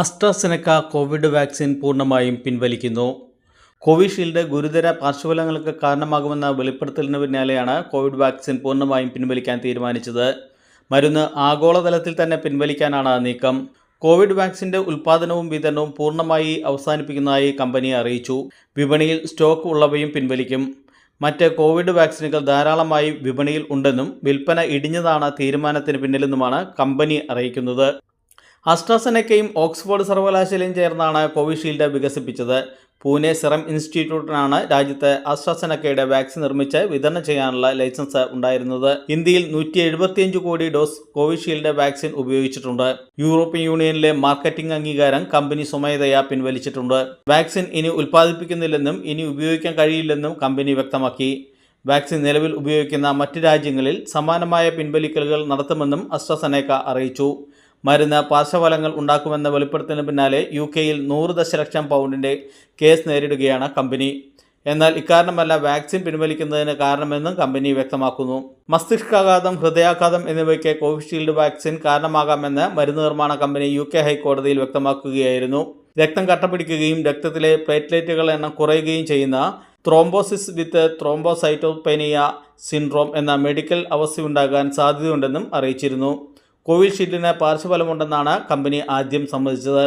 അസ്ട്രസെനക്ക Covid vaccine പൂർണമായും പിൻവലിക്കുന്നു. Covishield ഗുരുതര പാർശ്വഫലങ്ങൾക്ക് കാരണമാകുമെന്ന വെളിപ്പെടുത്തലിന് പിന്നാലെയാണ് കോവിഡ് വാക്സിൻ പൂർണമായും പിൻവലിക്കാൻ തീരുമാനിച്ചത്. മരുന്ന് ആഗോളതലത്തിൽ തന്നെ പിൻവലിക്കാനാണ് നീക്കം. കോവിഡ് വാക്സിന്റെ ഉൽപ്പാദനവും വിതരണവും പൂർണമായി അവസാനിപ്പിക്കുന്നതായി കമ്പനി അറിയിച്ചു. വിപണിയിൽ സ്റ്റോക്ക് ഉള്ളവയും പിൻവലിക്കും. മറ്റ് കോവിഡ് വാക്സിനുകൾ ധാരാളമായി വിപണിയിൽ ഉണ്ടെന്നും വിൽപ്പന ഇടിഞ്ഞതാണ് തീരുമാനത്തിന് പിന്നിലെന്നുമാണ് കമ്പനി അറിയിക്കുന്നത്. അസ്ട്രാസെനക്കയും ഓക്സ്ഫോർഡ് സർവകലാശാലയും ചേർന്നാണ് കോവിഷീൽഡ് വികസിപ്പിച്ചത്. പൂനെ സിറം ഇൻസ്റ്റിറ്റ്യൂട്ടിനാണ് രാജ്യത്ത് അസ്ട്രാസെനക്കയുടെ വാക്സിൻ നിർമ്മിച്ച് വിതരണം ചെയ്യാനുള്ള ലൈസൻസ് ഉണ്ടായിരുന്നത്. ഇന്ത്യയിൽ നൂറ്റി എഴുപത്തിയഞ്ച് കോടി ഡോസ് കോവിഷീൽഡ് വാക്സിൻ ഉപയോഗിച്ചിട്ടുണ്ട്. യൂറോപ്യൻ യൂണിയനിലെ മാർക്കറ്റിംഗ് അംഗീകാരം കമ്പനി സ്വമേധയാ പിൻവലിച്ചിട്ടുണ്ട്. വാക്സിൻ ഇനി ഉൽപ്പാദിപ്പിക്കുന്നില്ലെന്നും ഇനി ഉപയോഗിക്കാൻ കഴിയില്ലെന്നും കമ്പനി വ്യക്തമാക്കി. വാക്സിൻ നിലവിൽ ഉപയോഗിക്കുന്ന മറ്റ് രാജ്യങ്ങളിൽ സമാനമായ പിൻവലിക്കലുകൾ നടത്തുമെന്നും അസ്ട്രസനേക്ക അറിയിച്ചു. മരുന്ന് പാർശ്വഫലങ്ങൾ ഉണ്ടാക്കുമെന്ന വെളിപ്പെടുത്തലിന് പിന്നാലെ യു കെയിൽ നൂറ് ദശലക്ഷം പൗണ്ടിന്റെ കേസ് നേരിടുകയാണ് കമ്പനി. എന്നാൽ ഇക്കാരണമല്ല വാക്സിൻ പിൻവലിക്കുന്നതിന് കാരണമെന്നും കമ്പനി വ്യക്തമാക്കുന്നു. മസ്തിഷ്കാഘാതം ഹൃദയാഘാതം എന്നിവയ്ക്ക് കോവിഷീൽഡ് വാക്സിൻ കാരണമാകാമെന്ന് മരുന്ന് നിർമ്മാണ കമ്പനി യു കെ ഹൈക്കോടതിയിൽ വ്യക്തമാക്കുകയായിരുന്നു. രക്തം കട്ടപിടിക്കുകയും രക്തത്തിലെ പ്ലേറ്റ്ലേറ്റുകൾ എണ്ണം കുറയുകയും ചെയ്യുന്ന ത്രോംബോസിസ് വിത്ത് ത്രോംബോസൈറ്റോപെനിയ സിൻഡ്രോം എന്ന മെഡിക്കൽ അവസ്ഥയുണ്ടാകാൻ സാധ്യതയുണ്ടെന്നും അറിയിച്ചിരുന്നു. കോവിഷീൽഡിന് പാർശ്വഫലമുണ്ടെന്നാണ് കമ്പനി ആദ്യം സമ്മതിച്ചത്.